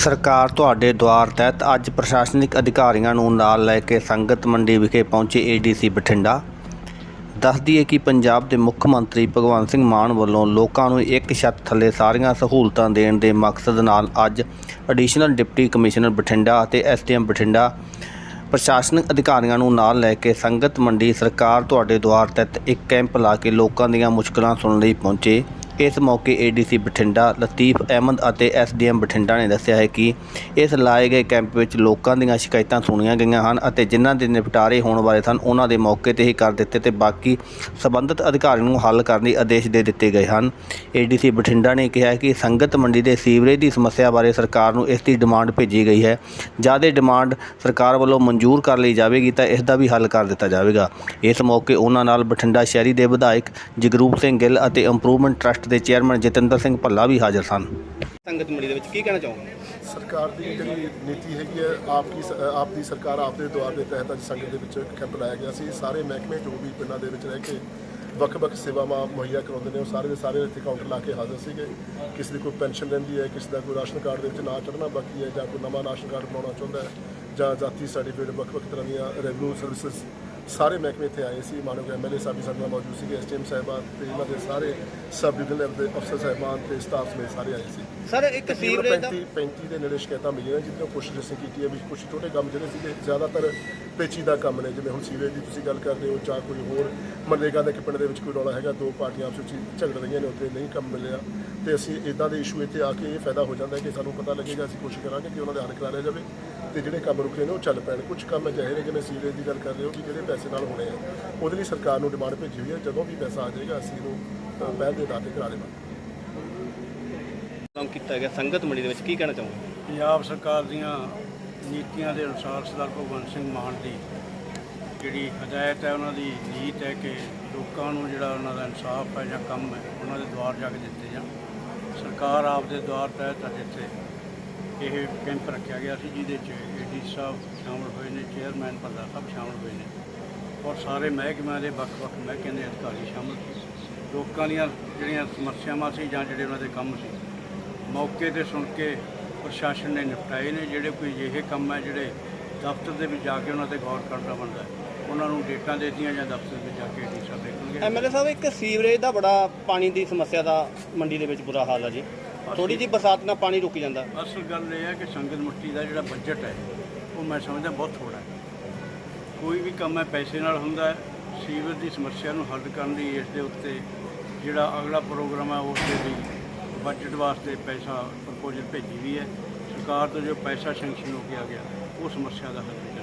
ਸਰਕਾਰ ਤੁਹਾਡੇ ਦੁਆਰ ਤਹਿਤ ਅੱਜ ਪ੍ਰਸ਼ਾਸਨਿਕ ਅਧਿਕਾਰੀਆਂ ਨੂੰ ਨਾਲ ਲੈ ਕੇ ਸੰਗਤ ਮੰਡੀ ਵਿਖੇ ਪਹੁੰਚੇ ਏਡੀਸੀ ਬਠਿੰਡਾ। ਦੱਸਦੀ ਹੈ ਕਿ ਪੰਜਾਬ ਦੇ ਮੁੱਖ ਮੰਤਰੀ ਭਗਵੰਤ ਸਿੰਘ ਮਾਨ ਵੱਲੋਂ ਲੋਕਾਂ ਨੂੰ ਇੱਕ ਛੱਤ ਥੱਲੇ ਸਾਰੀਆਂ ਸਹੂਲਤਾਂ ਦੇਣ ਦੇ ਮਕਸਦ ਨਾਲ ਅੱਜ ਐਡੀਸ਼ਨਲ ਡਿਪਟੀ ਕਮਿਸ਼ਨਰ ਬਠਿੰਡਾ ਅਤੇ ਐਸਡੀਐਮ ਬਠਿੰਡਾ ਪ੍ਰਸ਼ਾਸਨਿਕ ਅਧਿਕਾਰੀਆਂ ਨੂੰ ਨਾਲ ਲੈ ਕੇ ਸੰਗਤ ਮੰਡੀ ਸਰਕਾਰ ਤੁਹਾਡੇ ਦੁਆਰ ਤਹਿਤ ਇੱਕ ਕੈਂਪ ਲਾ ਕੇ ਲੋਕਾਂ ਦੀਆਂ ਮੁਸ਼ਕਲਾਂ ਸੁਣਨ ਲਈ ਪਹੁੰਚੇ। ਇਸ ਮੌਕੇ ਏਡੀਸੀ ਬਠਿੰਡਾ, ਲਤੀਫ ਅਹਿਮਦ ਅਤੇ ਐਸਡੀਐਮ ਬਠਿੰਡਾ ਨੇ ਦੱਸਿਆ ਹੈ ਕਿ ਇਸ ਲਾਏ ਗਏ ਕੈਂਪ ਵਿੱਚ ਲੋਕਾਂ ਦੀਆਂ ਸ਼ਿਕਾਇਤਾਂ ਸੁਣੀਆਂ ਗਈਆਂ ਹਨ ਅਤੇ ਜਿਨ੍ਹਾਂ ਦੇ ਨਿਪਟਾਰੇ ਹੋਣ ਵਾਲੇ ਸਨ, ਉਹਨਾਂ ਦੇ ਮੌਕੇ ਤੇ ਹੀ ਕਰ ਦਿੱਤੇ ਤੇ ਬਾਕੀ ਸਬੰਧਤ ਅਧਿਕਾਰੀਆਂ ਨੂੰ ਹੱਲ ਕਰਨ ਦੇ ਆਦੇਸ਼ ਦੇ ਦਿੱਤੇ ਗਏ ਹਨ। ਏਡੀਸੀ ਬਠਿੰਡਾ ਨੇ ਕਿਹਾ ਕਿ ਸੰਗਤ ਮੰਡੀ ਦੇ ਸੀਵਰੇਜ ਦੀ ਸਮੱਸਿਆ ਬਾਰੇ ਸਰਕਾਰ ਨੂੰ ਇਸ ਦੀ ਡਿਮਾਂਡ ਭੇਜੀ ਗਈ ਹੈ। ਜਦ ਇਹ ਡਿਮਾਂਡ ਸਰਕਾਰ ਵੱਲੋਂ ਮਨਜ਼ੂਰ ਕਰ ਲਈ ਜਾਵੇਗੀ ਤਾਂ ਇਸ ਦਾ ਵੀ ਹੱਲ ਕਰ ਦਿੱਤਾ ਜਾਵੇਗਾ। ਇਸ ਮੌਕੇ ਉਹਨਾਂ ਨਾਲ ਬਠਿੰਡਾ ਸ਼ਹਿਰੀ ਦੇ ਵਿਧਾਇਕ ਜਗਰੂਪ ਸਿੰਘ ਗਿੱਲ ਅਤੇ ਇੰਪਰੂਵਮੈਂਟ ਟਰਸਟ ਦੇ ਚੇਅਰਮੈਨ ਜਤਿੰਦਰ ਸਿੰਘ ਭੱਲਾ ਵੀ ਹਾਜ਼ਰ ਸਨ। ਸੰਗਤ ਮੰਡੀ ਦੇ ਵਿੱਚ ਕੀ ਕਹਿਣਾ ਚਾਹੋਗੇ? ਸਰਕਾਰ ਦੀ ਜਿਹੜੀ ਨੀਤੀ ਹੈਗੀ ਹੈ ਆਪ ਦੀ ਆਪ ਦੀ ਸਰਕਾਰ ਆਪ ਦੇ ਦੁਆਰ ਦੇ ਤਹਿਤ ਅੱਜ ਸੰਗਤ ਦੇ ਵਿੱਚ ਕੈਂਪ ਲਾਇਆ ਗਿਆ ਸੀ। ਸਾਰੇ ਮਹਿਕਮੇ ਜੋ ਵੀ ਪਿੰਡਾਂ ਦੇ ਵਿੱਚ ਰਹਿ ਕੇ ਵੱਖ-ਵੱਖ ਸੇਵਾਵਾਂ ਮੁਹੱਈਆ ਕਰਾਉਂਦੇ ਨੇ ਉਹ ਸਾਰੇ ਦੇ ਸਾਰੇ ਇੱਥੇ ਕਾਊਂਟਰ ਲਾ ਕੇ ਹਾਜ਼ਰ ਸੀਗੇ। ਕਿਸੇ ਦੀ ਕੋਈ ਪੈਨਸ਼ਨ ਰਹਿੰਦੀ ਹੈ ਕਿਸੇ ਦਾ ਕੋਈ ਰਾਸ਼ਨ ਕਾਰਡ ਦੇ ਵਿੱਚ ਨਾਂ ਚੜ੍ਹਨਾ ਬਾਕੀ ਹੈ ਜਾਂ ਕੋਈ ਨਵਾਂ ਰਾਸ਼ਨ ਕਾਰਡ ਬਣਾਉਣਾ ਚਾਹੁੰਦਾ ਹੈ ਜਾਂ ਜਾਤੀ ਸਰਟੀਫਿਕੇਟ ਵੱਖ-ਵੱਖ ਤਰ੍ਹਾਂ ਦੀਆਂ ਰੈਵਨਿਊ ਸਰਵਿਸਿਜ਼ ਸਾਰੇ ਮਹਿਕਮੇ ਇੱਥੇ ਆਏ ਸੀ ਮਾਨਯੋਗ ਐਮਐਲਏ ਸਾਹਿਬ ਵੀ ਸਾਡੇ ਨਾਲ ਮੌਜੂਦ ਸੀਗੇ ਐਸਟੀਐਮ ਸਾਹਿਬਾਨ ਤੇ ਇਹਨਾਂ ਦੇ ਸਾਰੇ ਸਬ ਡਿਵੀਜ਼ਨ ਦੇ ਅਫਸਰ ਸਾਹਿਬਾਨ ਤੇ ਸਟਾਫ ਸਮੇਤ ਸਾਰੇ ਆਏ ਸੀ। ਸਰ ਇੱਕ ਤਕਰੀਬਨ 35 35 ਦੇ ਨੇੜੇ ਸ਼ਿਕਾਇਤਾਂ ਮਿਲੀਆਂ ਜਿੱਦਾਂ ਕੋਸ਼ਿਸ਼ ਅਸੀਂ ਕੀਤੀ ਹੈ ਵੀ ਕੁਝ ਛੋਟੇ ਕੰਮ ਜਿਹੜੇ ਸੀਗੇ ਜ਼ਿਆਦਾਤਰ ਪੇਚੀਦਾ ਕੰਮ ਨੇ ਜਿਵੇਂ ਹੁਣ ਸੀਵੇਜ ਦੀ ਤੁਸੀਂ ਗੱਲ ਕਰਦੇ ਹੋ ਜਾਂ ਕੋਈ ਹੋਰ ਮਨਰੇਗਾ ਦੇ ਪਿੰਡ ਦੇ ਵਿੱਚ ਕੋਈ ਰੌਲਾ ਹੈਗਾ ਦੋ ਪਾਰਟੀਆਂ ਆਪਸ ਵਿੱਚ ਝਗੜ ਰਹੀਆਂ ਨੇ ਉੱਥੇ ਨਹੀਂ ਕੰਮ ਮਿਲਿਆ। ਤੇ ਅਸੀਂ ਇਦਾਂ ਦੇ ਇਸ਼ੂ ਇੱਥੇ ਆ ਕੇ ਇਹ ਫਾਇਦਾ ਹੋ ਜਾਂਦਾ ਹੈ ਕਿ ਸਾਨੂੰ ਪਤਾ ਲੱਗੇਗਾ ਅਸੀਂ ਕੋਸ਼ਿਸ਼ ਕਰਾਂਗੇ ਕਿ ਉਹਨਾਂ ਦਾ ਹੱਲ ਕਰਾਇਆ ਜਾਵੇ ਤੇ ਜਿਹੜੇ ਕੰਮ ਰੁਕੇ ਨੇ ਉਹ ਚੱਲ ਪੈਣ। ਕੁਝ ਕੰਮ ਅਜਿਹੇ ਨੇ ਜਿਵੇਂ ਸੀਵੇਜ ਦੀ ਗੱਲ ਕਰ ਰਹੇ ਹੋ ਕਿ ਜਿਹੜੇ ਪੈਸੇ ਨਾਲ ਹੋਣੇ ਆ ਉਹਦੇ ਲਈ ਸਰਕਾਰ ਨੂੰ ਡਿਮਾਂਡ ਭੇਜੀ ਹੋਈ ਹੈ। ਜਦੋਂ ਵੀ ਪੈਸਾ ਆ ਜਾਏਗਾ ਅਸੀਂ ਅ, ਪਹਿਲ ਦੇ ਆਧਾਰ ਤੇ ਕਰਾ ਦੇਵਾਂਗੇ। ਕੰਮ ਕੀਤਾ ਗਿਆ। ਸੰਗਤ ਮੰਡੀ ਦੇ ਵਿੱਚ ਕੀ ਕਹਿਣਾ ਚਾਹੋਗੇ? ਪੰਜਾਬ ਸਰਕਾਰ ਦੀਆਂ ਨੀਤੀਆਂ ਦੇ ਅਨੁਸਾਰ ਸਰਦਾਰ ਭਗਵੰਤ ਸਿੰਘ ਮਾਨ ਦੀ ਜਿਹੜੀ ਹਦਾਇਤ ਹੈ ਉਹਨਾਂ ਦੀ ਨੀਤ ਹੈ ਕਿ ਲੋਕਾਂ ਨੂੰ ਜਿਹੜਾ ਉਹਨਾਂ ਦਾ ਇਨਸਾਫ ਹੈ ਜਾਂ ਕੰਮ ਹੈ ਉਹਨਾਂ ਦੇ ਦੁਆਰ ਜਾ ਕੇ ਦਿੱਤੇ ਜਾਣ। ਸਰਕਾਰ ਆਪ ਦੇ ਦੁਆਰ ਤਹਿਤ ਅੱਜ ਇੱਥੇ ਇਹ ਕੈਂਪ ਰੱਖਿਆ ਗਿਆ ਸੀ, ਜਿਹਦੇ 'ਚ ਏਡੀ ਸਾਹਿਬ ਸ਼ਾਮਲ ਹੋਏ ਨੇ, ਚੇਅਰਮੈਨ ਭੱਲਾ ਸਾਹਿਬ ਸ਼ਾਮਲ ਹੋਏ ਨੇ ਔਰ ਸਾਰੇ ਮਹਿਕਮਿਆਂ ਦੇ ਵੱਖ-ਵੱਖ ਮਹਿਕਮਿਆਂ ਦੇ ਅਧਿਕਾਰੀ ਸ਼ਾਮਲ ਸੀ। ਲੋਕਾਂ ਦੀਆਂ ਜਿਹੜੀਆਂ ਸਮੱਸਿਆਵਾਂ ਸੀ ਜਾਂ ਜਿਹੜੇ ਉਹਨਾਂ ਦੇ ਕੰਮ ਸੀ, ਮੌਕੇ ਤੇ ਸੁਣ ਕੇ ਪ੍ਰਸ਼ਾਸਨ ਨੇ ਨਿਪਟਾਏ ਨੇ, ਜਿਹੜੇ ਕੋਈ ਅਜਿਹੇ ਕੰਮ ਹੈ ਜਿਹੜੇ ਦਫ਼ਤਰ ਦੇ ਵਿੱਚ ਜਾ ਕੇ ਉਹਨਾਂ ਤੇ ਗੌਰ ਕਰਨਾ ਬਣਦਾ ਹੈ। ਉਹਨਾਂ ਨੂੰ ਡੇਟਾਂ ਦੇ ਦਿੱਤੀਆਂ ਜਾਂ ਦਫ਼ਤਰ ਵਿੱਚ ਜਾ ਕੇ ਡੀ ਸਾਹਿਬ ਦੇਖਣਗੇ? ਐਮਐਲਏ ਸਾਹਿਬ ਇੱਕ ਸੀਵਰੇਜ ਦਾ ਬੜਾ ਪਾਣੀ ਦੀ ਸਮੱਸਿਆ ਦਾ ਮੰਡੀ ਦੇ ਵਿੱਚ ਬੁਰਾ ਹਾਲ ਹੈ ਜੀ। ਥੋੜੀ ਜੀ ਬਰਸਾਤ ਨਾਲ ਪਾਣੀ ਰੁਕ ਜਾਂਦਾ। ਅਸਲ ਗੱਲ ਇਹ ਹੈ ਕਿ ਸੰਗਤ ਮਿੱਟੀ ਦਾ ਜਿਹੜਾ ਬਜਟ ਹੈ ਉਹ ਮੈਂ ਸਮਝਦਾ ਬਹੁਤ ਥੋੜਾ ਹੈ। ਕੋਈ ਵੀ ਕੰਮ ਹੈ ਪੈਸੇ ਨਾਲ ਹੁੰਦਾ ਹੈ। ਸੀਵਰ ਦੀ ਸਮੱਸਿਆ ਨੂੰ ਹੱਲ ਕਰਨ ਲਈ ਇਸ ਦੇ ਉੱਤੇ ਜਿਹੜਾ ਅਗਲਾ ਪ੍ਰੋਗਰਾਮ ਹੈ ਉਸ ਦੇ ਲਈ ਬਜਟ ਵਾਸਤੇ ਪੈਸਾ ਪ੍ਰਪੋਜ਼ਲ ਭੇਜੀ ਵੀ ਹੈ। ਸਰਕਾਰ ਤੋਂ ਜੋ ਪੈਸਾ ਸੈਂਕਸ਼ਨ ਹੋ ਕੇ ਆ ਗਿਆ ਉਹ ਸਮੱਸਿਆ ਦਾ ਹੱਲ ਵੀ